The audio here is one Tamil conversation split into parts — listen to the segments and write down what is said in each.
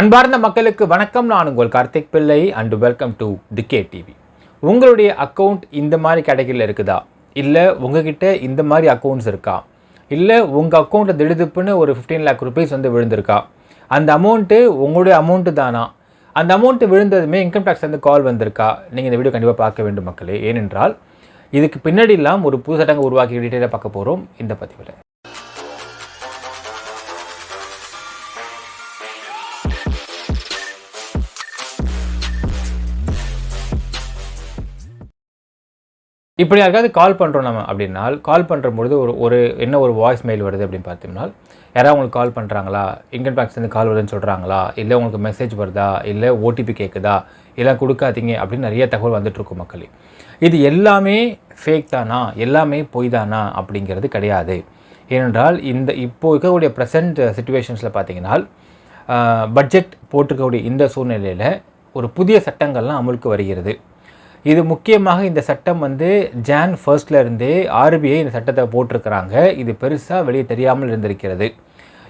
அன்பார்ந்த மக்களுக்கு வணக்கம். நான் உங்கள் Karthik Pillai and welcome to DK TV உங்களுடைய அக்கௌண்ட் இந்த மாதிரி கேட்டகரியில் இருக்குதா? இல்லை உங்ககிட்ட இந்த மாதிரி அக்கௌண்ட்ஸ் இருக்கா? இல்லை உங்கள் அக்கௌண்ட்டில் திடுதுப்புன்னு ஒரு ஃபிஃப்டீன் லேக் ருபீஸ் வந்து விழுந்திருக்கா? அந்த அமௌண்ட்டு உங்களுடைய அமௌண்ட்டு தானா? அந்த அமௌண்ட்டு விழுந்ததுமே இன்கம் டேக்ஸ் வந்து கால் வந்திருக்கா? நீங்கள் இந்த வீடியோ கண்டிப்பாக பார்க்க வேண்டும் மக்களே. ஏனென்றால் இதுக்கு பின்னாடிலாம் ஒரு புது சட்டங்கள் உருவாக்கி டீட்டெயிலாக பார்க்க போகிறோம் இந்த பதிவில். இப்படி யாருக்காவது கால் பண்ணுறோம் நம்ம அப்படின்னால் கால் பண்ணுறபொழுது ஒரு ஒரு என்ன ஒரு வாய்ஸ் மெயில் வருது அப்படின்னு பார்த்தோம்னா யாராவது உங்களுக்கு கால் பண்ணுறாங்களா இன்கம் டேக்ஸ்லேருந்து கால் வருதுன்னு சொல்கிறாங்களா இல்லை உங்களுக்கு மெசேஜ் வருதா? இல்லை ஓடிபி கேட்குதா இல்லை கொடுக்காதீங்க அப்படின்னு நிறைய தகவல் வந்துட்டுருக்கும் மக்களே. இது எல்லாமே ஃபேக் தானா? எல்லாமே பொய் தானா? அப்படிங்கிறது கிடையாது. ஏனென்றால் இந்த இப்போ இருக்கக்கூடிய ப்ரெசண்ட் சுச்சுவேஷன்ஸில் பார்த்தீங்கன்னா பட்ஜெட் போட்டிருக்கக்கூடிய இந்த சூழ்நிலையில் ஒரு புதிய சட்டங்கள்லாம் அமலுக்கு வருகிறது. இது முக்கியமாக இந்த சட்டம் வந்து ஜான் ஃபர்ஸ்ட்லேருந்தே ஆர்பிஐ இந்த சட்டத்தை போட்டிருக்கிறாங்க. இது பெருசாக வெளியே தெரியாமல் இருந்திருக்கிறது.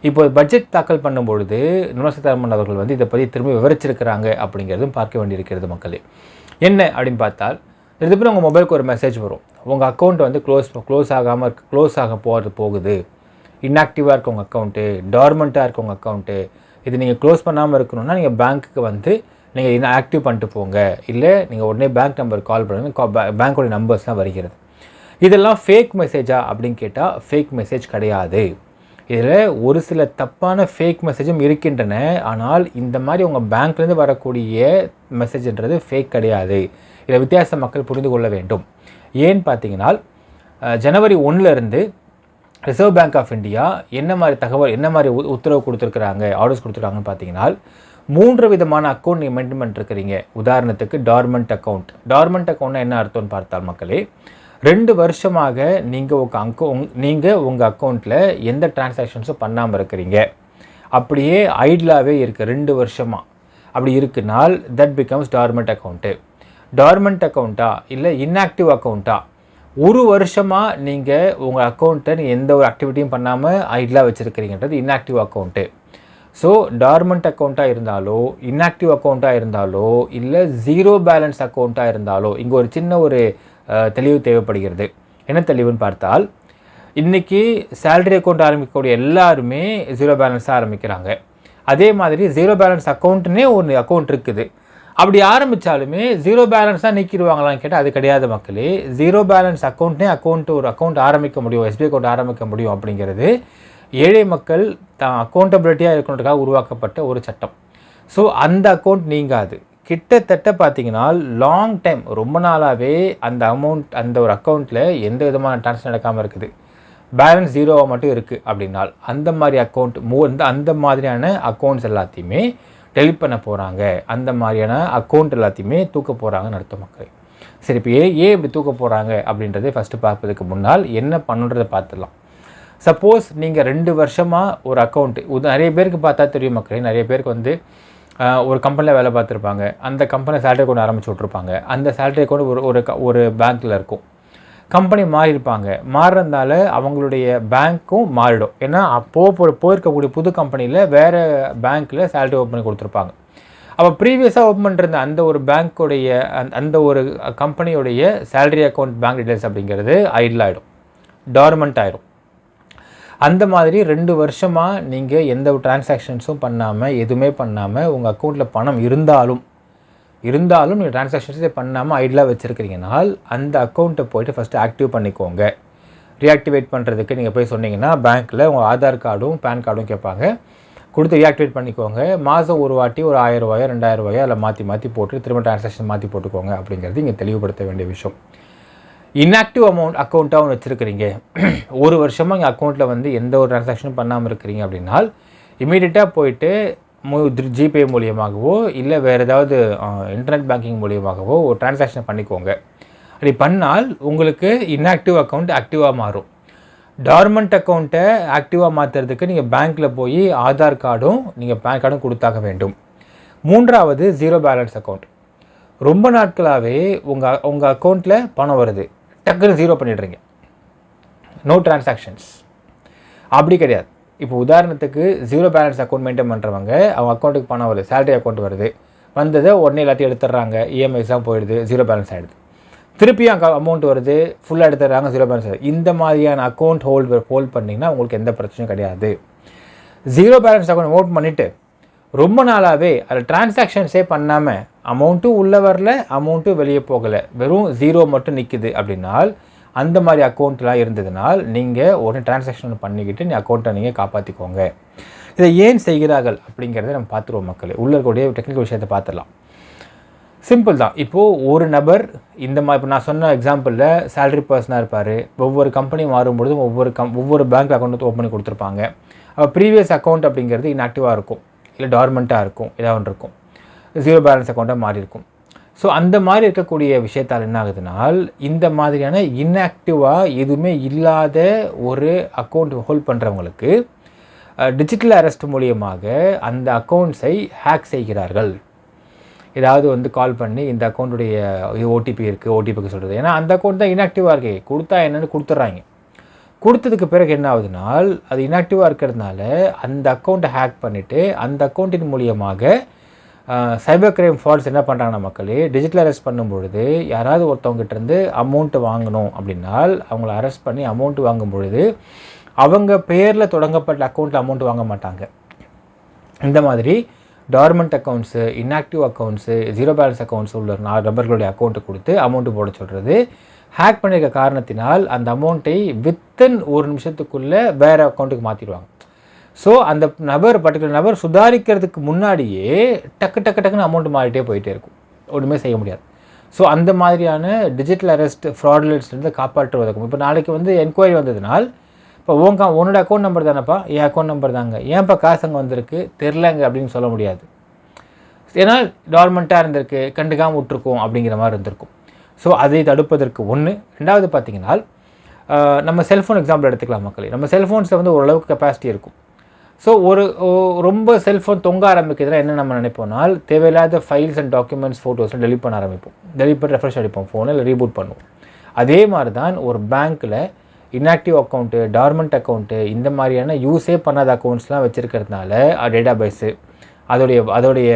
இப்போ பட்ஜெட் தாக்கல் பண்ணும்பொழுது நிர்மலா சீதாராமன் அவர்கள் வந்து இதை பற்றி திரும்ப விவரிச்சிருக்கிறாங்க அப்படிங்கிறதும் பார்க்க வேண்டியிருக்கிறது மக்களே. என்ன அப்படின்னு பார்த்தால் இதுக்கப்புறம் உங்கள் மொபைலுக்கு ஒரு மெசேஜ் வரும். உங்கள் அக்கௌண்ட் வந்து க்ளோஸ் க்ளோஸ் ஆகாமல் இருக்கு க்ளோஸ் ஆக போகிறது போகுது. இன்ஆக்டிவாக இருக்க உங்கள் அக்கௌண்ட்டு டார்மெண்ட்டாக இருக்க உங்கள் அக்கௌண்ட்டு இது நீங்கள் க்ளோஸ் பண்ணாமல் இருக்கணும்னா நீங்கள் பேங்க்குக்கு வந்து நீங்கள் இதை ஆக்டிவ் பண்ணிட்டு போங்க. இல்லை நீங்கள் உடனே பேங்க் நம்பர் கால் பண்ணுங்க பேங்க்கோட நம்பர்ஸ்லாம் வருகிறது. இதெல்லாம் ஃபேக் மெசேஜா அப்படின்னு கேட்டால் ஃபேக் மெசேஜ் கிடையாது. இதில் ஒரு சில தப்பான ஃபேக் மெசேஜும் இருக்கின்றன. ஆனால் இந்த மாதிரி உங்கள் பேங்க்லேருந்து வரக்கூடிய மெசேஜ்ன்றது ஃபேக் கிடையாது. இதை வித்தியாச மக்கள் புரிந்து கொள்ள வேண்டும். ஏன்னு பார்த்தீங்கன்னா ஜனவரி ஒன்றுலேருந்து ரிசர்வ் பேங்க் ஆஃப் இந்தியா என்ன மாதிரி தகவல் என்ன மாதிரி உ- உத்தரவு கொடுத்துருக்குறாங்க ஆர்டர்ஸ் கொடுத்துருக்காங்கன்னு பார்த்தீங்கன்னா மூன்று விதமான அக்கௌண்ட் நீங்கள் மெயின்டைன் பண்ணிருக்கிறீங்க உதாரணத்துக்கு டார்மெண்ட் அக்கௌண்ட் டார்மெண்ட் அக்கௌண்ட்னா என்ன அர்த்தம்னு பார்த்தால் மக்களே ரெண்டு வருஷமாக நீங்கள் உங்கள் அக்கௌ நீங்கள் உங்கள் அக்கௌண்ட்டில் எந்த டிரான்சாக்ஷன்ஸும் பண்ணாமல் இருக்கிறீங்க. அப்படியே ஐடிலாகவே இருக்குது ரெண்டு வருஷமாக அப்படி இருக்குனால் that becomes dormant account dormant அக்கௌண்ட்டா இல்லை இன்ஆக்டிவ் அக்கௌண்ட்டா ஒரு வருஷமாக நீங்கள் உங்கள் அக்கௌண்ட்டை எந்த ஒரு ஆக்டிவிட்டியும் பண்ணாமல் ஐடிலாக வச்சுருக்கிறீங்கன்றது இன்ஆக்டிவ் அக்கௌண்ட்டு ஸோ டார்மெண்ட் அக்கௌண்ட்டாக இருந்தாலோ இன்ஆக்டிவ் அக்கௌண்ட்டாக இருந்தாலோ இல்லை ஜீரோ பேலன்ஸ் அக்கௌண்ட்டாக இருந்தாலோ இங்கே ஒரு சின்ன ஒரு தெளிவு தேவைப்படுகிறது. என்ன தெளிவுன்னு பார்த்தால் இன்றைக்கி சேலரி அக்கௌண்ட் ஆரம்பிக்கக்கூடிய எல்லாருமே ஜீரோ பேலன்ஸாக ஆரம்பிக்கிறாங்க. அதே மாதிரி ஜீரோ பேலன்ஸ் அக்கௌண்ட்டுனே ஒரு அக்கௌண்ட் இருக்குது. அப்படி ஆரம்பித்தாலுமே ஜீரோ பேலன்ஸாக நீக்கிடுவாங்களான்னு கேட்டால் அது கிடையாது மக்களே. ஜீரோ பேலன்ஸ் அக்கௌண்ட்னே அக்கௌண்ட் ஒரு அக்கௌண்ட் ஆரம்பிக்க முடியும் எஸ்பிஐ அக்கௌண்ட் ஆரம்பிக்க முடியும் அப்படிங்கிறது ஏழை மக்கள் தான் அக்கௌண்டபிலிட்டியாக இருக்கணுன்றதுக்காக உருவாக்கப்பட்ட ஒரு சட்டம். ஸோ அந்த அக்கௌண்ட் நீங்காது. கிட்டத்தட்ட பார்த்தீங்கன்னா லாங் டைம் ரொம்ப நாளாகவே அந்த அமௌண்ட் அந்த ஒரு அக்கௌண்ட்டில் எந்த விதமான ட்ரான்ஸ்ஃபர் நடக்காமல் இருக்குது. பேலன்ஸ் ஜீரோவாக மட்டும் இருக்குது அப்படின்னால் அந்த மாதிரி அக்கௌண்ட் மூ இந்த அந்த மாதிரியான அக்கௌண்ட்ஸ் எல்லாத்தையுமே டெலிட் பண்ண போகிறாங்க அந்த மாதிரியான அக்கௌண்ட் எல்லாத்தையுமே தூக்க போகிறாங்கன்னு அர்த்தம் மக்கள். சரி இப்போ ஏன் ஏன் இப்படி தூக்க போகிறாங்க அப்படின்றதே ஃபஸ்ட்டு பார்ப்பதுக்கு முன்னால் என்ன பண்ணுன்றதை பார்த்துடலாம். சப்போஸ் நீங்கள் ரெண்டு வருஷமாக ஒரு அக்கௌண்ட் நிறைய பேருக்கு பார்த்தா தெரியும் மக்களே நிறைய பேருக்கு வந்து ஒரு கம்பெனியில் வேலை பார்த்துருப்பாங்க. அந்த கம்பெனியில் சேலரி அக்கௌண்ட் ஆரம்பிச்சு விட்ருப்பாங்க அந்த சேலரி அக்கௌண்ட் ஒரு ஒரு க- ஒரு பேங்க்கில் இருக்கும். கம்பெனி மாறியிருப்பாங்க. மாறுறதுனால அவங்களுடைய பேங்க்கும் மாறிடும். ஏன்னா அப்போது போ போயிருக்கக்கூடிய புது கம்பெனியில் வேறு பேங்க்கில் சேலரி ஓப்பன் பண்ணி கொடுத்துருப்பாங்க. அப்போ ப்ரீவியஸாக ஓப்பன் பண்ணிருந்த அந்த ஒரு பேங்க்குடைய அந்த அந்த ஒரு கம்பெனியுடைய சேலரி அக்கௌண்ட் பேங்க் டீடைல்ஸ் அப்படிங்கிறது ஐடில் ஆகிடும் டார்மெண்ட் ஆயிடும் அந்த மாதிரி ரெண்டு வருஷமாக நீங்கள் எந்த ஒரு டிரான்சாக்ஷன்ஸும் பண்ணாமல் எதுவுமே பண்ணாமல் உங்கள் அக்கௌண்ட்டில் பணம் இருந்தாலும் இருந்தாலும் நீங்கள் டிரான்சாக்ஷன்ஸே பண்ணாமல் ஐடியலாக வச்சுருக்கிறீங்கனால் அந்த அக்கௌண்ட்டை போயிட்டு ஃபஸ்ட்டு ஆக்டிவ் பண்ணிக்கோங்க. ரீஆக்டிவேட் பண்ணுறதுக்கு நீங்கள் போய் சொன்னீங்கன்னா பேங்க்கில் உங்கள் ஆதார் கார்டும் பேன் கார்டும் கேட்பாங்க. கொடுத்து ரீஆக்டிவேட் பண்ணிக்கோங்க. மாதம் ஒரு வாட்டி ஒரு ஆயிரம் ரூபாயோ ரெண்டாயிரம் ரூபாயோ அதில் மாற்றி மாற்றி போட்டு திரும்ப டிரான்சாக்ஷன் மாற்றி போட்டுக்கோங்க அப்படிங்கிறது இங்கே தெளிவுபடுத்த வேண்டிய விஷயம். இன்ஆக்டிவ் அமௌண்ட் அக்கௌண்ட்டாக ஒன்று வச்சுருக்கிறீங்க. ஒரு வருஷமாக எங்கள் அக்கௌண்ட்டில் வந்து எந்த ஒரு ட்ரான்சாக்ஷனும் பண்ணாமல் இருக்கிறீங்க அப்படின்னால் இமீடியட்டாக போயிட்டு ஜிபே மூலியமாகவோ இல்லை வேறு ஏதாவது இன்டர்நெட் பேங்கிங் மூலியமாகவோ ஒரு டிரான்சாக்ஷன் பண்ணிக்கோங்க. அப்படி பண்ணால் உங்களுக்கு இன்ஆக்டிவ் அக்கௌண்ட் ஆக்டிவாக மாறும். டார்மெண்ட் அக்கௌண்ட்டை ஆக்டிவாக மாற்றுறதுக்கு நீங்கள் பேங்க்கில் போய் ஆதார் கார்டும் நீங்கள் பேன் கார்டும் கொடுத்தாக வேண்டும். மூன்றாவது ஜீரோ பேலன்ஸ் அக்கௌண்ட் ரொம்ப நாட்களாகவே உங்கள் உங்கள் அக்கௌண்ட்டில் பணம் வருது. டக்குன்னு ஜீரோ பண்ணிடுறீங்க. நோ டிரான்சாக்ஷன்ஸ் அப்படி கிடையாது. இப்போ உதாரணத்துக்கு ஜீரோ பேலன்ஸ் அக்கௌண்ட் மெயின்டைன் பண்ணுறவங்க அவங்க அக்கௌண்ட்டுக்கு பணம் வருது சேலரி அக்கௌண்ட் வருது. வந்ததை உடனே எல்லாத்தையும் எடுத்துடுறாங்க இஎம்ஐஸ்லாம் போயிடுது ஜீரோ பேலன்ஸ் ஆகிடுது திருப்பியும் அங்கே அமௌண்ட் வருது ஃபுல்லாக எடுத்துடுறாங்க ஜீரோ பேலன்ஸ் ஆகுது இந்த மாதிரியான அக்கௌண்ட் ஹோல்ட் ஹோல்ட் பண்ணிங்கன்னா உங்களுக்கு எந்த பிரச்சனையும் கிடையாது. ஜீரோ பேலன்ஸ் அக்கௌண்ட் ஓட் பண்ணிவிட்டு ரொம்ப நாளாகவே அதில் டிரான்சாக்ஷன்ஸே பண்ணாமல் அமௌண்ட்டும் உள்ளே வரல அமௌண்ட்டும் வெளியே போகலை. வெறும் ஜீரோ மட்டும் நிற்குது அப்படின்னால் அந்த மாதிரி அக்கௌண்ட்லாம் இருந்ததுனால் நீங்கள் உடனே டிரான்சாக்ஷன் பண்ணிக்கிட்டு நீ அக்கௌண்ட்டை நீங்கள் காப்பாற்றிக்கோங்க இதை ஏன் செய்கிறார்கள் அப்படிங்கிறத நம்ம பார்த்துருவோம் மக்கள். உள்ள இருக்கக்கூடிய டெக்னிக்கல் விஷயத்தை பார்த்துடலாம். சிம்பிள் தான். இப்போது ஒரு நபர் இந்த மாதிரி இப்போ நான் சொன்ன எக்ஸாம்பிளில் சேலரி பர்சனாக இருப்பார். ஒவ்வொரு கம்பெனி மாறும்பொழுதும் ஒவ்வொரு கம் ஒவ்வொரு பேங்க் அக்கௌண்ட் ஓப்பன் பண்ணி கொடுத்துருப்பாங்க. அப்போ ப்ரீவியஸ் அக்கௌண்ட் அப்படிங்கிறது இன்ஆக்டிவாக இருக்கும். இல்லை டார்மெண்ட்டாக இருக்கும். ஏதாவது ஒன்று இருக்கும். ஜீரோ பேலன்ஸ் அக்கௌண்ட்டாக மாறி இருக்கும் ஸோ அந்த மாதிரி இருக்கக்கூடிய விஷயத்தால் என்ன ஆகுதுனால் இந்த மாதிரியான இன்ஆக்டிவாக எதுவுமே இல்லாத ஒரு அக்கௌண்ட் ஹோல்ட் பண்ணுறவங்களுக்கு டிஜிட்டல் அரெஸ்ட் மூலியமாக அந்த அக்கௌண்ட்ஸை ஹேக் செய்கிறார்கள். ஏதாவது வந்து கால் பண்ணி இந்த அக்கௌண்ட்டுடைய ஓடிபி இருக்குது ஓடிபிக்கு சொல்கிறது ஏன்னா அந்த அக்கௌண்ட் தான் இன்ஆக்டிவாக இருக்குது கொடுத்தா என்னென்னு கொடுத்துட்றாங்க. கொடுத்ததுக்கு பிறகு என்ன ஆகுதுனால் அது இன்ஆக்டிவாக இருக்கிறதுனால அந்த அக்கௌண்ட்டை ஹேக் பண்ணிவிட்டு அந்த அக்கௌண்ட்டின் மூலியமாக சைபர் கிரைம் ஃபால்ஸ் என்ன பண்ணுறாங்கன்னா மக்களே டிஜிட்டல் அரெஸ்ட் பண்ணும்பொழுது யாராவது ஒருத்தவங்ககிட்டருந்து அமௌண்ட்டு வாங்கணும் அப்படின்னால் அவங்கள அரெஸ்ட் பண்ணி அமௌண்ட்டு வாங்கும் பொழுது அவங்க பேரில் தொடங்கப்பட்ட அக்கௌண்ட்டில் அமௌண்ட் வாங்க மாட்டாங்க. இந்த மாதிரி dormant accounts inactive accounts zero balance accounts உள்ள நாலு நபர்களுடைய அக்கௌண்ட்டு கொடுத்து அமௌண்ட்டு போட சொல்கிறது ஹேக் பண்ணியிருக்க காரணத்தினால் அந்த அமௌண்ட்டை வித்தின் ஒரு நிமிஷத்துக்குள்ளே வேறு அக்கௌண்ட்டுக்கு மாற்றிடுவாங்க ஸோ அந்த நபர் பர்டிகுலர் நபர் சுதாரிக்கிறதுக்கு முன்னாடியே டக்கு டக்கு டக்குன்னு அமௌண்ட் மாறிட்டே போயிட்டே இருக்கும். ஒன்றுமே செய்ய முடியாது. ஸோ அந்த மாதிரியான டிஜிட்டல் அரெஸ்ட் ஃப்ராட்லெட்ஸ்லேருந்து காப்பாற்றுவதற்கும் இப்போ நாளைக்கு வந்து என்கொயரி வந்ததுனால் இப்போ உங்க உன்னோட அக்கௌண்ட் நம்பர் தானேப்பா? என் அக்கௌண்ட் நம்பர் தாங்க. ஏன்ப்பா காசு அங்கே வந்திருக்கு? தெரிலங்க அப்படின்னு சொல்ல முடியாது. ஏன்னா டார்மெண்ட்டாக இருந்திருக்கு கண்டுக்காமல் விட்டுருக்கோம் அப்படிங்கிற மாதிரி இருந்திருக்கும். ஸோ அதை தடுப்பதற்கு ஒன்று ரெண்டாவது பார்த்தீங்கன்னா நம்ம செல்ஃபோன் எக்ஸாம்பிள் எடுத்துக்கலாம் மக்களே. நம்ம செல்ஃபோன்ஸில் வந்து ஓரளவுக்கு கெப்பாசிட்டி இருக்கும். ஸோ ஒரு ரொம்ப செல்ஃபோன் தொங்க ஆரம்பிக்கிறதுனா என்ன நம்ம நினைப்போம்னால் தேவையில்லாத ஃபைல்ஸ் அண்ட் டாக்குமெண்ட்ஸ் ஃபோட்டோஸில் டெலிட் பண்ண ஆரம்பிப்போம். டெலிட் பண்ணி ரெஃப்ரெஷ் அடிப்போம். ஃபோனை இல்லை ரீபூட் பண்ணுவோம். அதே மாதிரி தான் ஒரு பேங்க்கில் இன்ஆக்டிவ் அக்கௌண்ட்டு டார்மெண்ட் அக்கௌண்ட்டு இந்த மாதிரியான யூஸே பண்ணாத அக்கௌண்ட்ஸ்லாம் வச்சுருக்கிறதுனால டேட்டா பேஸு அதோடைய அதோடைய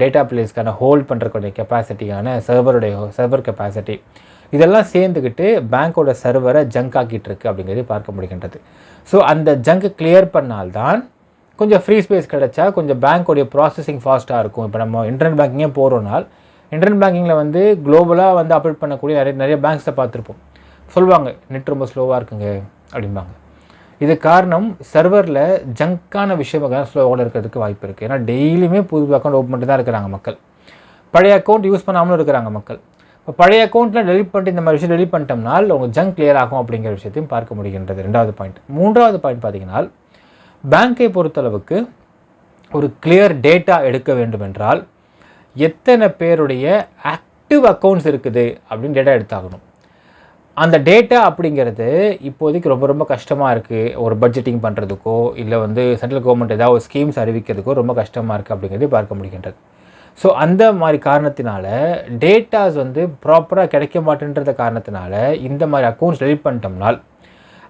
டேட்டா பிளேஸ்க்கான ஹோல்ட் பண்ணுறக்கூடிய கெப்பாசிட்டியான சர்வருடைய சர்வர் கெப்பாசிட்டி இதெல்லாம் சேர்ந்துக்கிட்டு பேங்க்கோட சர்வரை ஜங்க் ஆக்கிட்டு இருக்கு அப்படிங்கிறது பார்க்க முடிகின்றது. ஸோ அந்த ஜங்க் கிளியர் பண்ணால்தான் கொஞ்சம் ஃப்ரீ ஸ்பேஸ் கிடச்சா கொஞ்சம் பேங்க்கோடைய ப்ராசஸிங் ஃபாஸ்ட்டாக இருக்கும். இப்போ நம்ம இன்டர்நெட் பேங்கிங்கே போகிறோம்னால் இன்டர்நெட் பேங்கிங்கில் வந்து குளோபலாக வந்து அப்டேட் பண்ணக்கூடிய நிறைய நிறைய பேங்க்ஸை பார்த்துருப்போம். சொல்லுவாங்க நெட் ரொம்ப ஸ்லோவாக இருக்குங்க அப்படிம்பாங்க. இது காரணம் சர்வரில் ஜங்கான விஷயம் ஸ்லோவோட இருக்கிறதுக்கு வாய்ப்பு இருக்குது ஏன்னா டெய்லியுமே புது அக்கௌண்ட் ஓப்பன் பண்ணிட்டு தான் இருக்கிறாங்க மக்கள். பழைய அக்கௌண்ட் யூஸ் பண்ணாமலும் இருக்கிறாங்க மக்கள். இப்போ பழைய அக்கௌண்ட்டில் டெலிட் பண்ணிட்டு இந்த மாதிரி விஷயம் டெலிட் பண்ணிட்டோம்னால் உங்கள் ஜங்க் கிளியர் ஆகும் அப்படிங்கிற விஷயத்தையும் பார்க்க முடிகின்றது. ரெண்டாவது பாயிண்ட் மூன்றாவது பாயிண்ட் பார்த்தீங்கன்னா பேங்க்கை பொறுத்தளவுக்கு ஒரு கிளியர் டேட்டா எடுக்க வேண்டும் என்றால் எத்தனை பேருடைய ஆக்டிவ் அக்கௌண்ட்ஸ் இருக்குது அப்படின்னு டேட்டா எடுத்தாகணும். அந்த டேட்டா அப்படிங்கிறது இப்போதைக்கு ரொம்ப ரொம்ப கஷ்டமாக இருக்குது ஒரு பட்ஜெட்டிங் பண்ணுறதுக்கோ இல்லை வந்து சென்ட்ரல் கவர்மெண்ட் ஏதாவது ஸ்கீம்ஸ் அறிவிக்கிறதுக்கோ ரொம்ப கஷ்டமாக இருக்குது அப்படிங்கிறதையும் பார்க்க முடிகின்றது. ஸோ அந்த மாதிரி காரணத்தினால டேட்டாஸ் வந்து ப்ராப்பராக கிடைக்க மாட்டேன்றத காரணத்தினால இந்த மாதிரி அக்கௌண்ட்ஸ் டெலிட் பண்ணிட்டோம்னால்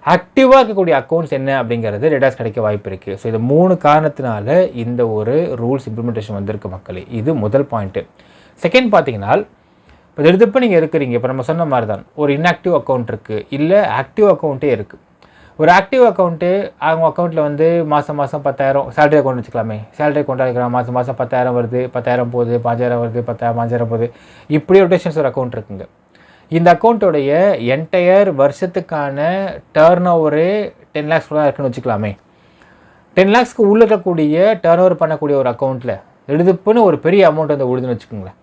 ஆக்டிவாக இருக்கக்கூடிய அக்கௌண்ட்ஸ் என்ன அப்படிங்கிறது டேட்டாஸ் கிடைக்க வாய்ப்பு இருக்குது ஸோ இது மூணு காரணத்தினால இந்த ஒரு ரூல்ஸ் இம்ப்ளிமெண்டேஷன் வந்திருக்கு மக்களே. இது முதல் பாயிண்ட்டு செகண்ட் பார்த்தீங்கன்னா இப்போ திருப்பி நீங்கள் இருக்கிறீங்க. இப்போ நம்ம சொன்ன மாதிரி தான் ஒரு இன்ஆக்டிவ் அக்கௌண்ட் இருக்குது இல்லை ஆக்டிவ் அக்கௌண்ட்டே இருக்குது ஒரு ஆக்டிவ் அக்கௌண்ட்டு அவங்க அக்கௌண்ட்டில் வந்து மாதம் மாதம் பத்தாயிரம் சேலரி அக்கௌண்ட் வச்சுக்கலாமே. சேலரி அக்கௌண்ட் வைக்கலாம் மாதம் மாதம் பத்தாயிரம் வருது பத்தாயிரம் போகுது பாஞ்சாயிரம் வருது பத்தாயிரம் பாஞ்சாயிரம் போகுது. இப்படி ரொட்டேஷன்ஸ் ஒரு அக்கௌண்ட் இருக்குங்க. இந்த அக்கௌண்ட்டோடைய என்டையர் வருஷத்துக்கான டேர்ன் ஓவரு டென் லேக்ஸ் தான் இருக்குன்னு வச்சுக்கலாமே. டென் லேக்ஸ்க்கு உள்ளே இருக்கக்கூடிய டேர்ன் ஓவர் பண்ணக்கூடிய ஒரு அக்கௌண்ட்டில் எழுதுப்புன்னு ஒரு பெரிய அமௌண்ட் வந்து விழுதுன்னு வச்சுக்கோங்களேன்.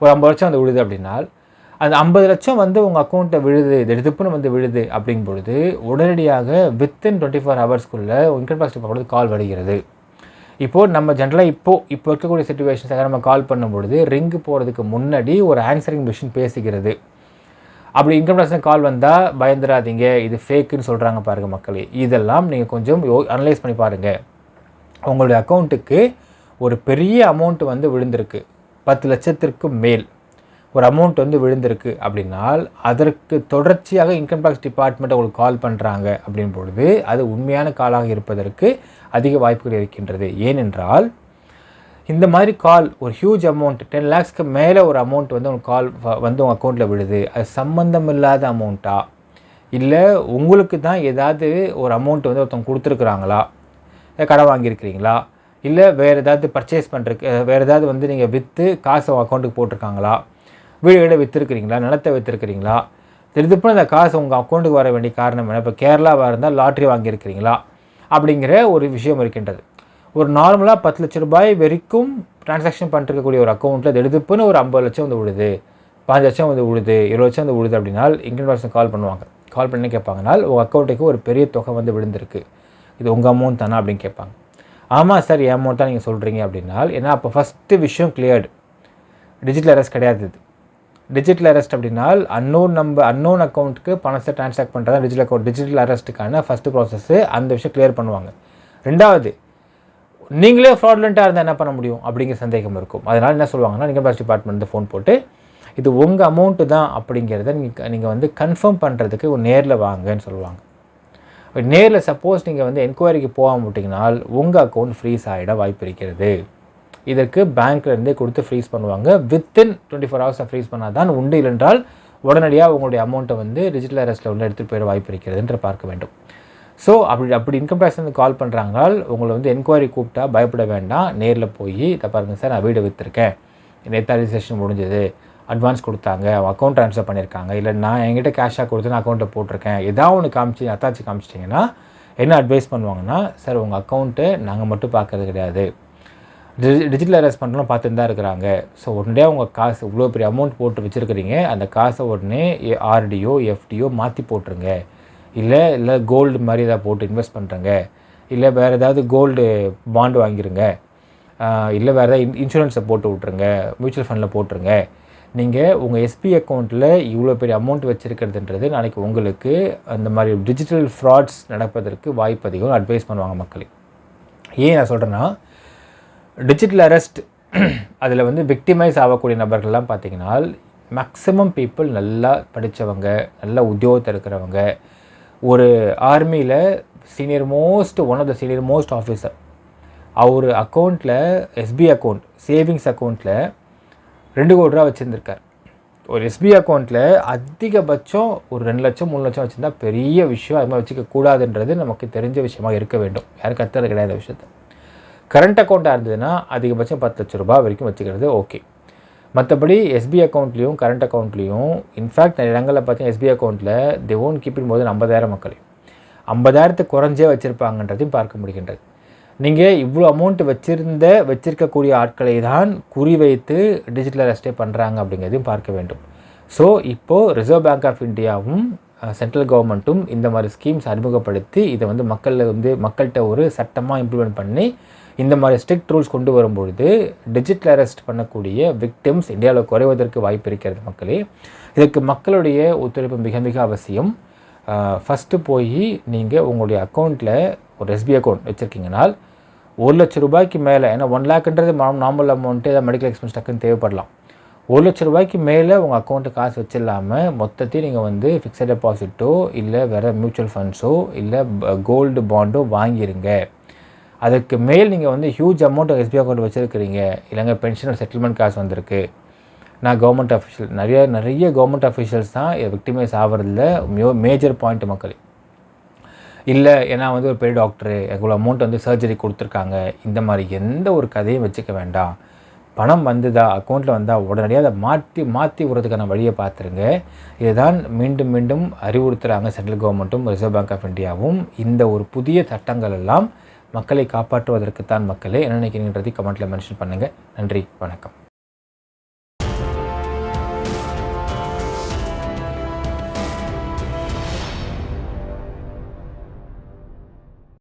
ஒரு ஐம்பது லட்சம் வந்து விழுது அப்படின்னால் அந்த ஐம்பது லட்சம் வந்து உங்கள் அக்கௌண்ட்டை விழுது திடுப்புன்னு வந்து விழுது அப்படிங்கும் பொழுது உடனடியாக வித்தின் டுவெண்ட்டி ஃபோர் ஹவர்ஸ்க்குள்ளே இன்கம் டேக்ஸ் டிபார்ட்மெண்ட் கால் வருகிறது. இப்போது நம்ம ஜென்ரலாக இப்போது இப்போ இருக்கக்கூடிய சுச்சுவேஷன்ஸாக நம்ம கால் பண்ணும்பொழுது ரிங்கு போகிறதுக்கு முன்னாடி ஒரு ஆன்சரிங் மிஷின் பேசுகிறது. அப்படி இன்கம் டேக்ஸ் கால் வந்தால் பயந்துடாதீங்க இது ஃபேக்குன்னு சொல்கிறாங்க பாருங்கள் மக்களே. இதெல்லாம் நீங்கள் கொஞ்சம் யோ அனலைஸ் பண்ணி பாருங்கள் உங்களுடைய அக்கௌண்ட்டுக்கு ஒரு பெரிய அமௌண்ட் வந்து விழுந்திருக்கு. பத்து லட்சத்திற்கு மேல். ஒரு அமௌண்ட் வந்து விழுந்திருக்கு அப்படின்னால் அதற்கு தொடர்ச்சியாக இன்கம் டேக்ஸ் டிபார்ட்மெண்ட் உங்களுக்கு கால் பண்ணுறாங்க அப்படின் பொழுது அது உண்மையான காலாக இருப்பதற்கு அதிக வாய்ப்புகள் இருக்கின்றது. ஏனென்றால் இந்த மாதிரி கால் ஒரு ஹியூஜ் அமௌண்ட் டென் லேக்ஸ்க்கு மேலே ஒரு அமௌண்ட் வந்து உங்களுக்கு கால் வந்து உங்கள் அக்கௌண்ட்டில் விழுது. அது சம்மந்தம் இல்லாத அமௌண்ட்டா இல்லை உங்களுக்கு தான் ஏதாவது ஒரு அமௌண்ட் வந்து ஒருத்தவங்க கொடுத்துருக்குறாங்களா? கடன் வாங்கியிருக்கிறீங்களா? இல்லை வேறு ஏதாவது பர்ச்சேஸ் பண்ணுறக்கு வேறு ஏதாவது வந்து நீங்கள் விற்று காசு அக்கௌண்ட்டுக்கு போட்டிருக்காங்களா? வீடு வீடு விற்றுருக்கிறீங்களா நிலத்தை விற்றுருக்கிறீங்களா திருப்பி அந்த காசு உங்கள் அக்கௌண்ட்டுக்கு வர வேண்டிய காரணம் என்ன? இப்போ கேரளாவாக இருந்தால் லாட்ரி வாங்கியிருக்கிறீங்களா? அப்படிங்கிற ஒரு விஷயம் இருக்கின்றது. ஒரு நார்மலாக பத்து லட்ச ரூபாய் வரைக்கும் டிரான்சாக்ஷன் பண்ணிருக்கக்கூடிய ஒரு அக்கௌண்ட்டில் திடுப்புன்னு ஒரு ஐம்பது லட்சம் வந்து விழுது. பாஞ்சு லட்சம் வந்து விழுது. இருபது லட்சம் வந்து விழுது அப்படின்னா இன்கம் டேக்ஸ் கால் பண்ணுவாங்க. கால் பண்ணி கேட்பாங்கனால் உங்கள் அக்கௌண்ட்டுக்கு ஒரு பெரிய தொகை வந்து விழுந்திருக்கு. இது உங்கள் அமௌண்ட் தானா அப்படின்னு கேட்பாங்க. ஆமாம் சார் என் அமௌண்ட் தான் நீங்கள் சொல்கிறீங்க அப்படின்னா ஏன்னா அப்போ ஃபஸ்ட்டு விஷயம் கிளியர்டு டிஜிட்டல் அரஸ் கிடையாது இது. டிஜிட்டல் அரெஸ்ட் அப்படின்னால் அன்னோன் நம்பர் அன்னோன் அக்கௌண்ட்டுக்கு பணத்தை ட்ரான்ஸ்ஃபாக்ட் பண்ணுறது டிஜிட்டல் அக்கௌண்ட் டிஜிட்டல் அரெஸ்ட்டுக்கான ஃபஸ்ட்டு ப்ராசஸ்ஸு அந்த விஷயம் கிளியர் பண்ணுவாங்க. ரெண்டாவது நீங்களே ஃப்ராட்லண்ட்டாக இருந்தால் என்ன பண்ண முடியும் அப்படிங்கிற சந்தேகம் இருக்கும். அதனால் என்ன சொல்லுவாங்கன்னா இன்கம் டேக்ஸ் டிபார்ட்மெண்ட் ஃபோன் போட்டு இது உங்கள் அமௌண்ட்டு தான் அப்படிங்கிறத நீங்கள் நீங்கள் வந்து கன்ஃபார்ம் பண்ணுறதுக்கு ஒரு நேரில் வாங்கன்னு சொல்லுவாங்க. நேரில் சப்போஸ் நீங்கள் வந்து என்கொயரிக்கு போகாம விட்டிங்கனால் உங்கள் அக்கௌண்ட் ஃப்ரீஸ் ஆகிட வாய்ப்பு இருக்கிறது. இதற்கு பேங்க்லேருந்தே கொடுத்து ஃப்ரீஸ் பண்ணுவாங்க. வித்தின் டுவெண்ட்டி ஃபோர் ஹவர்ஸை ஃப்ரீஸ் பண்ணால் தான் உண்டு. இல்லைன்றால் உடனடியாக உங்களுடைய அமௌண்ட்டை வந்து டிஜிட்டல் அரெஸ்ட்டில் உள்ள எடுத்துகிட்டு போயிட வாய்ப்பு இருக்கிறது என்று பார்க்க வேண்டும். ஸோ அப்படி அப்படி இன்கம் டேக்ஸ் வந்து கால் பண்ணுறாங்களால் உங்களை வந்து என்கொயரி கூப்பிட்டா பயப்பட வேண்டாம். நேரில் போய் இதை பாருங்கள் சார் நான் வீடு விற்றுருக்கேன் நேற்று ரிஜிஸ்ட்ரேஷன் முடிஞ்சது. அட்வான்ஸ் கொடுத்தாங்க. அவன் அக்கௌண்ட் ட்ரான்ஸ்ஃபர் பண்ணியிருக்காங்க. இல்லை நான் என்கிட்ட கேஷாக கொடுத்து நான் அக்கௌண்ட்டை போட்டிருக்கேன். ஏதாவது ஒன்று காமிச்சு அத்தாச்சு காமிச்சிட்டிங்கன்னா என்ன அட்வைஸ் பண்ணுவாங்கன்னா சார் உங்கள் அக்கௌண்ட்டு நாங்கள் மட்டும் பார்க்கறது கிடையாது. டிஜிட்டல் அரெஸ்ட் பண்ணுறோம் பார்த்துட்டு தான் இருக்கிறாங்க. ஸோ உடனே உங்கள் காசு இவ்வளோ பெரிய அமௌண்ட் போட்டு வச்சுருக்கிறீங்க. அந்த காசை உடனே ஆர்டிஓ எஃப்டிஓ மாற்றி போட்டுருங்க. இல்லை இல்லை கோல்டு மாதிரி ஏதாவது போட்டு இன்வெஸ்ட் பண்ணுறங்க இல்லை வேறு ஏதாவது கோல்டு பாண்டு வாங்கிருங்க. இல்லை வேறு ஏதாவது இன்சூரன்ஸை போட்டு விட்ருங்க மியூச்சுவல் ஃபண்டில் போட்டுருங்க. நீங்கள் உங்கள் எஸ்பி அக்கௌண்ட்டில் இவ்வளோ பெரிய அமௌண்ட் வச்சுருக்கிறதுன்றது நாளைக்கு உங்களுக்கு அந்த மாதிரி டிஜிட்டல் ஃப்ராட்ஸ் நடப்பதற்கு வாய்ப்பு அதிகம். அட்வைஸ் பண்ணுவாங்க மக்களுக்கு ஏன் நான் சொல்கிறேன்னா டிஜிட்டல் அரெஸ்ட் அதில் வந்து விக்டிமைஸ் ஆகக்கூடிய நபர்கள்லாம் பார்த்தீங்கன்னா மேக்ஸிமம் பீப்புள் நல்லா படித்தவங்க நல்ல உத்தியோகத்தில் இருக்கிறவங்க ஒரு ஆர்மியில் senior most one of the senior most officer அவர் அக்கௌண்ட்டில் எஸ்பி அக்கௌண்ட் சேவிங்ஸ் அக்கௌண்ட்டில் ரெண்டு கோடி ரூபா வச்சுருந்துருக்கார். ஒரு எஸ்பி அக்கௌண்ட்டில் அதிகபட்சம் ஒரு ரெண்டு லட்சம் மூணு லட்சம் வச்சுருந்தா பெரிய விஷயம் அது மாதிரி வச்சுக்க கூடாதுன்றது நமக்கு தெரிஞ்ச விஷயமாக இருக்க வேண்டும். யாரும் கத்துறது கிடையாது விஷயத்த. கரண்ட் அக்கௌண்ட்டாக இருந்ததுன்னா அதிகபட்சம் பத்து லட்ச ரூபா வரைக்கும் வச்சுக்கிறது ஓகே மற்றபடி எஸ்பி அக்கௌண்ட்லேயும் கரண்ட் அக்கௌண்ட்லேயும் இன்ஃபேக்ட் நிறைய இடங்களில் பார்த்தீங்கன்னா எஸ்பி அக்கௌண்ட்டில் தி ஓன் கீப்பின் போது ஐம்பதாயிரம் மக்களையும் ஐம்பதாயிரத்துக்கு குறைஞ்சே வச்சுருப்பாங்கன்றதையும் பார்க்க முடிகின்றது. நீங்கள் இவ்வளோ அமௌண்ட் வச்சுருந்த வச்சிருக்கக்கூடிய ஆட்களை தான் குறிவைத்து டிஜிட்டல் அரெஸ்டே பண்ணுறாங்க அப்படிங்கிறதையும் பார்க்க வேண்டும். ஸோ இப்போது ரிசர்வ் பேங்க் ஆஃப் இந்தியாவும் சென்ட்ரல் கவர்மெண்ட்டும் இந்த மாதிரி ஸ்கீம்ஸ் அறிமுகப்படுத்தி இதை வந்து மக்களில் வந்து மக்கள்கிட்ட ஒரு சட்டமாக இம்ப்ளிமெண்ட் பண்ணி இந்த மாதிரி ஸ்ட்ரிக்ட் ரூல்ஸ் கொண்டு வரும்பொழுது டிஜிட்டல் அரெஸ்ட் பண்ணக்கூடிய விக்டிம்ஸ் இந்தியாவில் குறைவதற்கு வாய்ப்பு இருக்கிறது மக்களே. இதற்கு மக்களுடைய ஒத்துழைப்பு மிக மிக அவசியம். ஃபஸ்ட்டு போய் நீங்கள் உங்களுடைய அக்கௌண்ட்டில் ஒரு எஸ்பி அக்கௌண்ட் வச்சுருக்கீங்கனால் ஒரு லட்ச ரூபாய்க்கு மேலே ஏன்னா ஒன் லேக்ன்றது நார்மல் அமௌண்ட்டு ஏதாவது மெடிக்கல் எக்ஸ்பென்ஸ் டக்குன்னு தேவைப்படலாம். ஒரு லட்ச ரூபாய்க்கு மேலே உங்கள் அக்கௌண்ட்டு காசு வச்சிடலாமல் மொத்தத்தையும் நீங்கள் வந்து ஃபிக்ஸட் டெபாசிட்டோ இல்லை வேறு மியூச்சுவல் ஃபண்ட்ஸோ இல்லை கோல்டு பாண்டோ வாங்கிடுங்க அதுக்கு மேல் நீங்கள் வந்து ஹியூஜ் அமௌண்ட் எஸ்பிஐ அக்கௌண்ட் வச்சுருக்கிறீங்க. இல்லைங்க பென்ஷன் செட்டில்மெண்ட் காசு வந்திருக்கு. நான் கவர்மெண்ட் அஃபிஷியல் நிறைய நிறைய கவர்மெண்ட் அஃபிஷியல்ஸ் தான் விக்டிமைஸ் ஆகிறதுல மியோ மேஜர் பாயிண்ட் மக்கள். இல்லை ஏன்னா வந்து ஒரு பெரிய டாக்டரு எவ்வளோ அமௌண்ட் வந்து சர்ஜரி கொடுத்துருக்காங்க. இந்த மாதிரி எந்த ஒரு கதையும் வச்சுக்க வேண்டாம். பணம் வந்துதா அக்கௌண்ட்டில் வந்தால் உடனடியாக அதை மாற்றி மாற்றி விடுறதுக்கான வழியை பார்த்துருங்க. இதுதான் மீண்டும் மீண்டும் அறிவுறுத்துகிறாங்க சென்ட்ரல் கவர்மெண்ட்டும் ரிசர்வ் பேங்க் ஆஃப் இந்தியாவும் இந்த ஒரு புதிய சட்டங்கள் எல்லாம் மக்களை காப்பாற்றுவதற்குத்தான் மக்களே என்ன நினைக்கிறீங்கன்றதை கமெண்ட்டில் மென்ஷன் பண்ணுங்கள் நன்றி வணக்கம்.